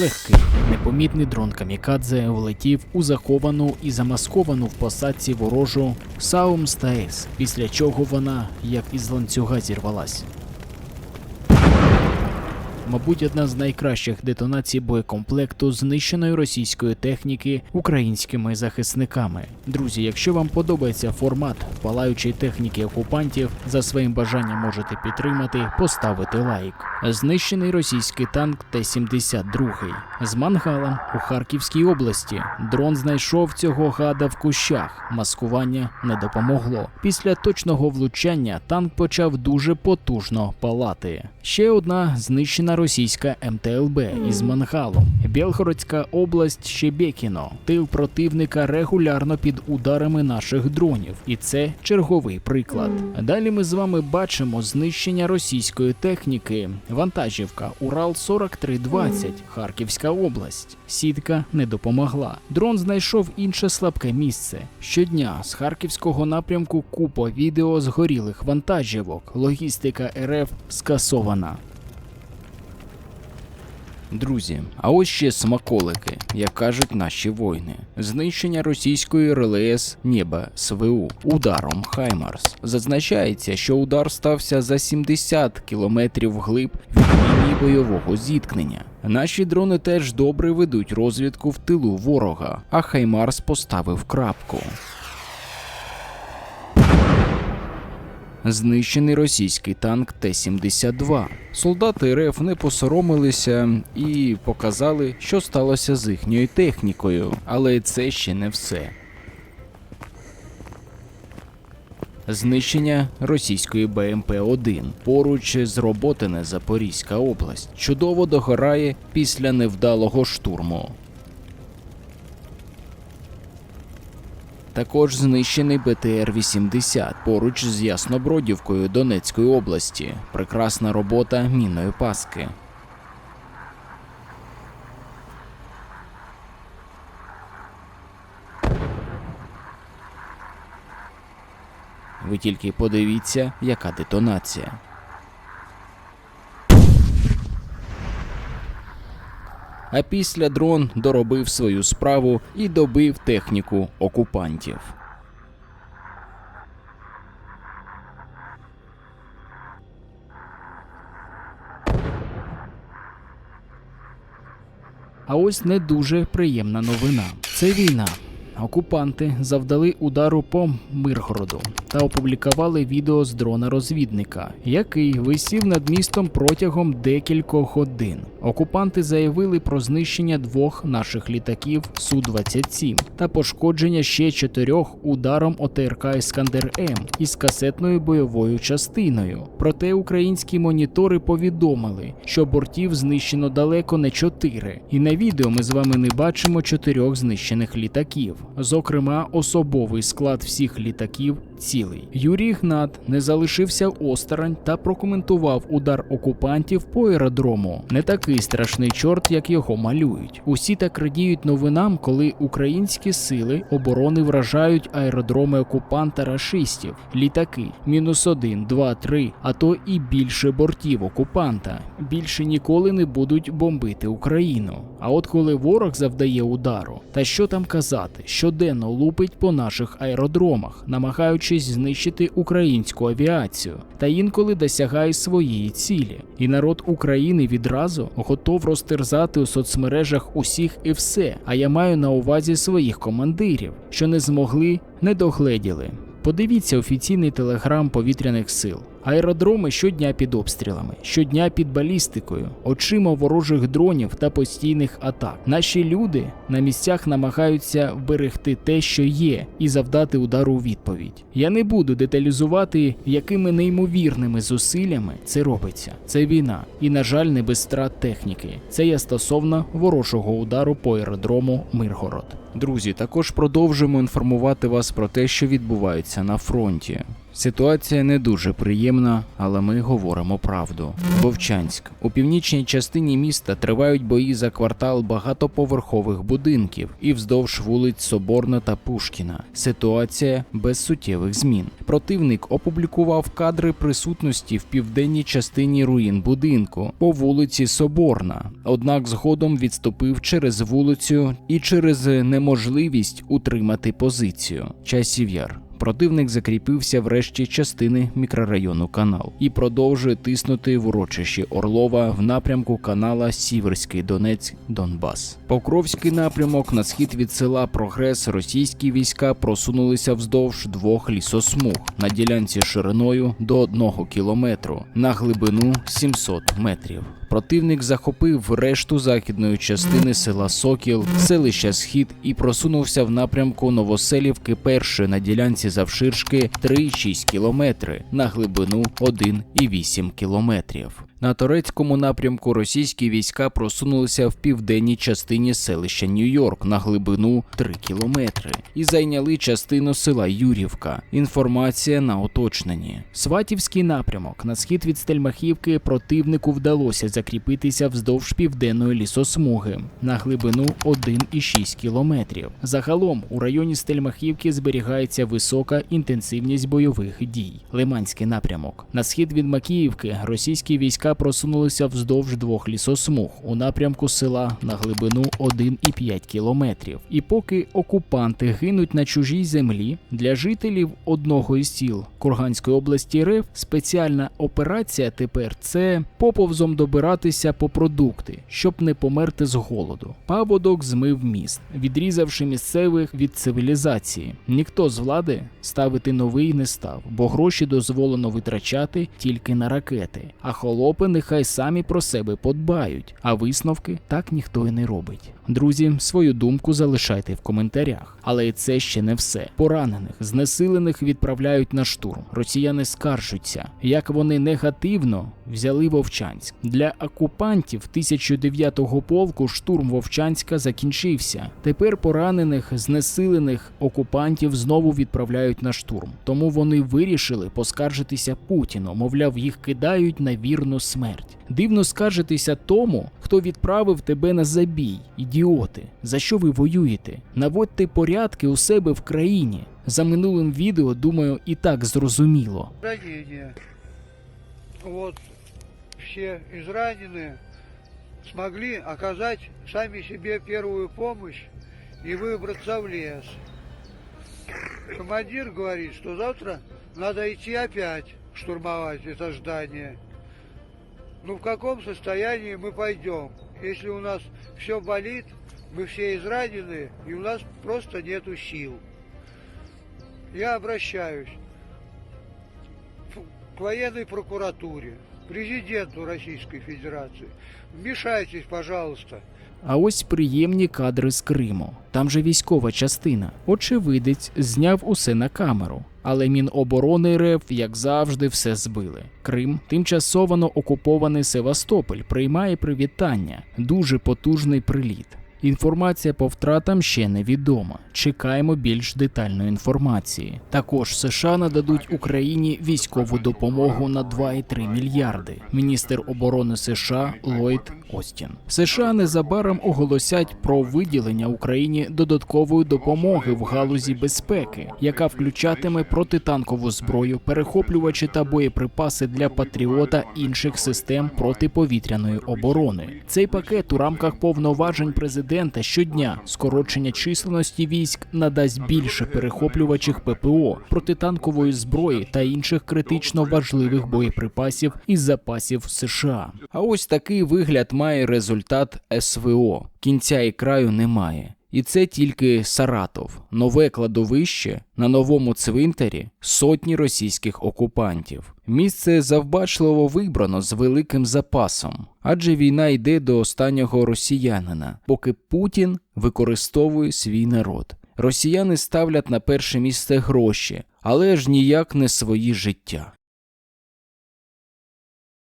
Легкий, непомітний дрон Камікадзе влетів у заховану і замасковану в посадці ворожу Саум Стаес, після чого вона, як із ланцюга, зірвалась. Мабуть, одна з найкращих детонацій боєкомплекту знищеної російської техніки українськими захисниками. Друзі, якщо вам подобається формат палаючої техніки окупантів, за своїм бажанням можете підтримати, поставити лайк. Знищений російський танк Т-72 з мангалом у Харківській області. Дрон знайшов цього гада в кущах. Маскування не допомогло. Після точного влучання танк почав дуже потужно палати. Ще одна знищена російська МТЛБ із мангалом. Білгородська область Щебекіно. Тил противника регулярно під ударами наших дронів, і це черговий приклад. Далі ми з вами бачимо знищення російської техніки. Вантажівка Урал 4320, Харківська область. Сітка не допомогла. Дрон знайшов інше слабке місце. Щодня з харківського напрямку купа відео згорілих вантажівок. Логістика РФ скасована. Друзі, а ось ще смаколики, як кажуть наші воїни. Знищення російської РЛС Нєба СВУ ударом Хаймарс. Зазначається, що удар стався за 70 кілометрів вглиб від лінії бойового зіткнення. Наші дрони теж добре ведуть розвідку в тилу ворога, а Хаймарс поставив крапку. Знищений російський танк Т-72. Солдати РФ не посоромилися і показали, що сталося з їхньою технікою, але це ще не все. Знищення російської БМП-1 поруч з Роботине Запорізька область чудово догорає після невдалого штурму. Також знищений БТР-80 поруч з Яснобродівкою Донецької області. Прекрасна робота мінної паски. Ви тільки подивіться, яка детонація. А після дрон доробив свою справу і добив техніку окупантів. А ось не дуже приємна новина. Це війна. Окупанти завдали удару по Миргороду та опублікували відео з дрона розвідника, який висів над містом протягом декількох годин. Окупанти заявили про знищення двох наших літаків Су-27 та пошкодження ще чотирьох ударом ОТРК Іскандер М із касетною бойовою частиною. Проте українські монітори повідомили, що бортів знищено далеко не чотири, і на відео ми з вами не бачимо чотирьох знищених літаків. Зокрема, особовий склад всіх літаків цілий. Юрій Гнат не залишився осторонь та прокоментував удар окупантів по аеродрому. Не такий страшний чорт, як його малюють. Усі так радіють новинам, коли українські сили оборони вражають аеродроми окупанта рашистів, літаки, мінус один, два, три, а то і більше бортів окупанта. Більше ніколи не будуть бомбити Україну. А от коли ворог завдає удару, та що там казати, щоденно лупить по наших аеродромах, намагаючись знищити українську авіацію, та інколи досягає своєї цілі. І народ України відразу готов розтерзати у соцмережах усіх і все. А я маю на увазі своїх командирів, що не змогли, не догледіли. Подивіться офіційний телеграм повітряних сил. Аеродроми щодня під обстрілами, щодня під балістикою, очима ворожих дронів та постійних атак. Наші люди на місцях намагаються вберегти те, що є, і завдати удару у відповідь. Я не буду деталізувати, якими неймовірними зусиллями це робиться. Це війна, і, на жаль, не без страт техніки. Це я стосовно ворожого удару по аеродрому Миргород. Друзі, також продовжуємо інформувати вас про те, що відбувається на фронті. Ситуація не дуже приємна, але ми говоримо правду. Вовчанськ у північній частині міста тривають бої за квартал багатоповерхових будинків і вздовж вулиць Соборна та Пушкіна. Ситуація без суттєвих змін. Противник опублікував кадри присутності в південній частині руїн будинку по вулиці Соборна. Однак згодом відступив через вулицю і через неможливість утримати позицію. Часів яр. Противник закріпився в решті частини мікрорайону канал і продовжує тиснути в урочищі Орлова в напрямку канала Сіверський Донець Донбас. Покровський напрямок на схід від села Прогрес російські війська просунулися вздовж двох лісосмуг на ділянці шириною до 1 кілометру на глибину 700 метрів. Противник захопив решту західної частини села Сокіл, селища Схід і просунувся в напрямку Новоселівки перше на ділянці завширшки 3,6 кілометри на глибину 1,8 кілометрів. На турецькому напрямку російські війська просунулися в південній частині селища Нью-Йорк на глибину 3 кілометри і зайняли частину села Юрівка. Інформація на уточненні. Сватівський напрямок на схід від Стельмахівки противнику вдалося закріпитися вздовж південної лісосмуги на глибину 1,6 кілометрів. Загалом у районі Стельмахівки зберігається висока інтенсивність бойових дій. Лиманський напрямок на схід від Макіївки російські війська просунулися вздовж двох лісосмуг у напрямку села на глибину 1,5 кілометрів. І поки окупанти гинуть на чужій землі, для жителів одного із сіл Курганської області РФ спеціальна операція тепер це поповзом добиратися по продукти, щоб не померти з голоду. Паводок змив міст, відрізавши місцевих від цивілізації. Ніхто з влади ставити новий не став, бо гроші дозволено витрачати тільки на ракети. А холопи нехай самі про себе подбають, а висновки так ніхто і не робить. Друзі, свою думку залишайте в коментарях. Але це ще не все. Поранених, знесилених відправляють на штурм. Росіяни скаржуться, як вони негативно взяли Вовчанськ. Для окупантів 1009-го полку штурм Вовчанська закінчився. Тепер поранених, знесилених окупантів знову відправляють на штурм. Тому вони вирішили поскаржитися Путіну, мовляв, їх кидають на вірну смерть. Дивно скаржитися тому, хто відправив тебе на забій. Ідіоти, за що ви воюєте? Наводьте порядки у себе в країні. За минулим відео, думаю, і так зрозуміло. ранения. Вот все израненные смогли оказать сами себе первую помощь и выбраться в лес. Командир говорит, что завтра надо идти опять штурмовать это здание. Ну в каком состоянии мы пойдем? Если у нас все болит, мы все изранены, и у нас просто нету сил. Я обращаюсь к военной прокуратуре, президенту Российской Федерации. Вмешайтесь, пожалуйста. А ось приємні кадри з Криму. Там же військова частина. Очевидець зняв усе на камеру. Але Міноборони РФ, як завжди, все збили. Крим, тимчасово окупований Севастополь, приймає привітання. Дуже потужний приліт. Інформація по втратам ще невідома. Чекаємо більш детальної інформації. Також США нададуть Україні військову допомогу на 2,3 мільярди. Міністр оборони США Ллойд Остін. США незабаром оголосять про виділення Україні додаткової допомоги в галузі безпеки, яка включатиме протитанкову зброю, перехоплювачі та боєприпаси для патріота інших систем протиповітряної оборони. Цей пакет у рамках повноважень президента щодня скорочення численності військ надасть більше перехоплювачів ППО, протитанкової зброї та інших критично важливих боєприпасів із запасів США. А ось такий вигляд має результат СВО. Кінця і краю немає. І це тільки Саратов, нове кладовище на новому цвинтарі сотні російських окупантів. Місце завбачливо вибрано з великим запасом, адже війна йде до останнього росіянина, поки Путін використовує свій народ. Росіяни ставлять на перше місце гроші, але ж ніяк не свої життя.